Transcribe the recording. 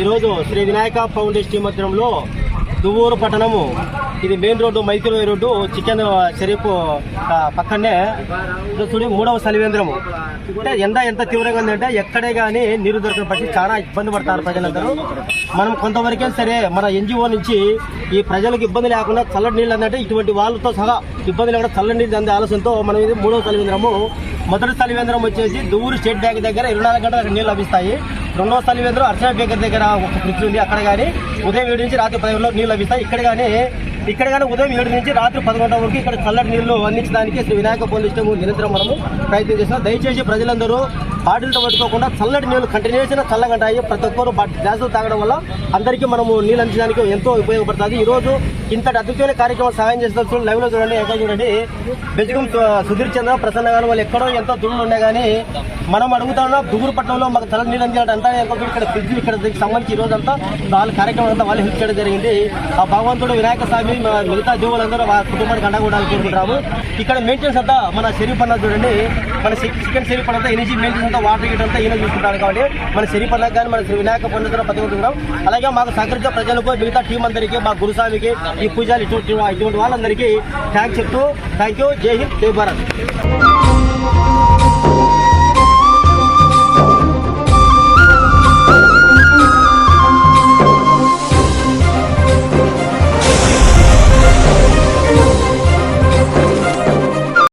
ఈరోజు Shri Vinayaka foundation team మధ్యంలో దువ్వూరు పట్టణము ఇది మెయిన్ రోడ్డు మైతిలో రోడ్డు చికెన్ షరీఫ్ పక్కనే చూడి మూడవ సలివేంద్రము. అంటే ఎండ ఎంత తీవ్రంగా ఉందంటే ఎక్కడే కానీ నీరు దొరకని బట్టి చాలా ఇబ్బంది పడతారు ప్రజలందరూ. మనం కొంతవరకే సరే మన ఎన్జిఓ నుంచి ఈ ప్రజలకు ఇబ్బంది లేకుండా చల్లటి నీళ్ళు అందంటే ఇటువంటి వాళ్ళతో సహా ఇబ్బంది లేకుండా చల్లటి నీళ్ళు అందే ఆలోచనతో మనం ఇది మూడవ సలివేంద్రము. మొదటి సలివేంద్రం వచ్చేసి దువ్వూరు స్టేట్ బ్యాంక్ దగ్గర ఇరవై నాలుగు గంటల నీళ్ళు లభిస్తాయి. రెండవ సలివేంద్రం అర్చన బేకర్ దగ్గర ఒక ఫ్రిడ్జ్ ఉంది. అక్కడ కానీ ఉదయం ఏడు నుంచి రాత్రి పది నీళ్ళు లభిస్తాయి. ఇక్కడ కానీ ఇక్కడ కానీ ఉదయం ఏడు నుంచి రాత్రి పది వరకు ఇక్కడ చల్లటి నీళ్ళు అందించడానికి శ్రీ వినాయక పోలీస్ స్టేషన్ నిరంతరం మనము ప్రయత్నం చేస్తున్నాం. దయచేసి ప్రజలందరూ బాటిల్తో పట్టుకోకుండా చల్లటి నీళ్ళు కంటిన్యూషన్ చల్లగా ఉంటాయి ప్రతి ఒక్కరు గ్లాసులు తాగడం వల్ల అందరికీ మనము నీళ్ళు అందించడానికి ఎంతో ఉపయోగపడుతుంది. ఈ రోజు ఇంతటి అద్భుతమైన కార్యక్రమం సహాయం చేస్తారు చూడండి లైవ్లో చూడండి ఎక్కడ చూడండి. బెజగం సుధీర్ చంద్ర ప్రసన్న గారు వాళ్ళు ఎక్కడో ఎంతో దూరం ఉన్నాయి కానీ మనం అడుగుతా ఉన్నాం దుగురు పట్టణంలో మాకు చల్ల నీళ్ళు అందించాలంటే అంతా ఇక్కడ ఫ్రిడ్జ్ ఇక్కడ సంబంధించి ఈ రోజు అంతా వాళ్ళ కార్యక్రమం అంతా వాళ్ళు హెల్ప్ చేయడం జరిగింది. ఆ భగవంతుడు వినాయక స్వామి మిగతా జీవులందరూ వాళ్ళ కుటుంబానికి అండగా ఉండాలని ఇక్కడ మెయింటెనెన్స్ అంతా మన షరీఫ్ అన్న చూడండి. మన చికెన్ షరీఫ్ అన్న ఎనర్జీ మెయింటైన్ అంతా వాటర్ గీట్ అంతా ఈయన చూసుకుంటారు కాబట్టి మన షరీఫ్ కానీ మన వినాయక పండుగ పట్టుకుంటున్నాం అలాగే మాకు సహకరించే ప్రజలకు మిగతా టీం అందరికీ మా గురుస్వామికి ఈ పూజలు ఇటువంటి ఇటువంటి వాళ్ళందరికీ థ్యాంక్స్ చెప్తూ థ్యాంక్ యూ జై హింద్ జై భారత్.